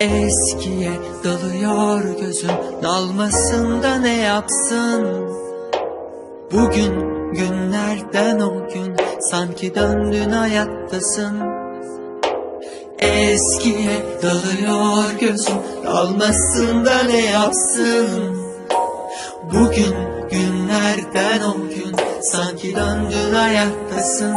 Eskiye dalıyor gözüm dalmasında ne yapsın? Bugün günlerden o gün sanki döndün hayattasın. Eskiye dalıyor gözüm dalmasında ne yapsın? Bugün günlerden o gün sanki döndün hayattasın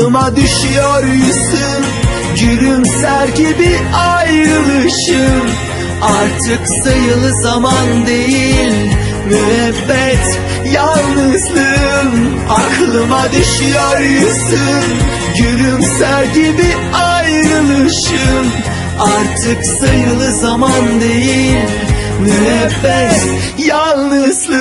Aklıma düşüyor yüzün Gülümser gibi ayrılışım. Artık sayılı zaman değil Müebbet yalnızlığım. Aklıma düşüyor yüzün Gülümser gibi ayrılışım. Artık sayılı zaman değil Müebbet yalnızlığım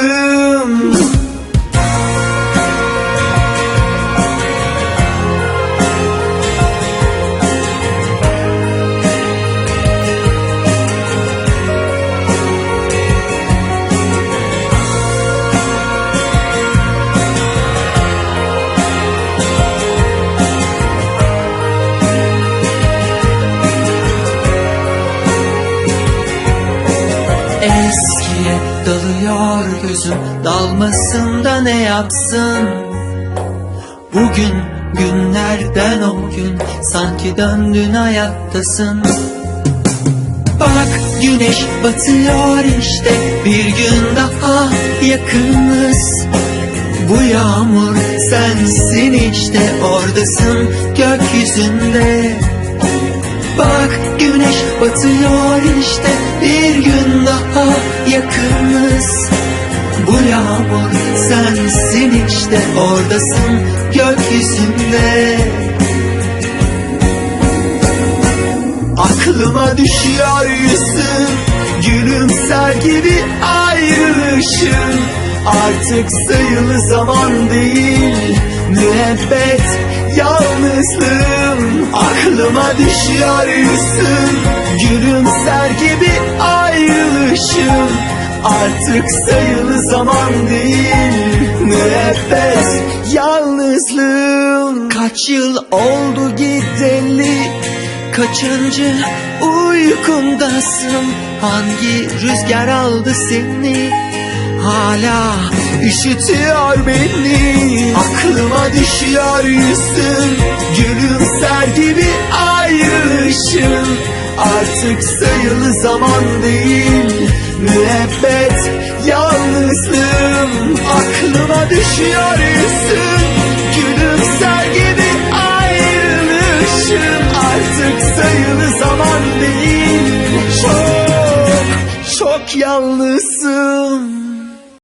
Eskiye dalıyor gözüm dalmasında ne yapsın? Bugün günlerden o gün sanki döndün hayattasın. Bak güneş batıyor işte bir gün daha yakınız. Bu yağmur sensin işte oradasın gökyüzünde. Bak güneş batıyor işte bir gün daha yakınız. Bu yağmur sensin işte oradasın gökyüzünde. Aklıma düşüyor yüzün Gülümser gibi ayrılışın Artık sayılı zaman değil Müebbet yalnızlığım. Aklıma düşüyor yüzün Gülümser Artık sayılı zaman değil Müebbet yalnızlığım Kaç yıl oldu gideli Kaçıncı uykumdasın Hangi rüzgar aldı seni? Hala üşütüyor beni. Aklıma düşüyor yüzün Gülümser gibi ayrılışın Artık sayılı zaman değil. Müebbet yalnızlığım. Aklıma düşüyor yüzün Gülümser gibi ayrılışın Artık sayılı zaman değil. Çok çok yalnızım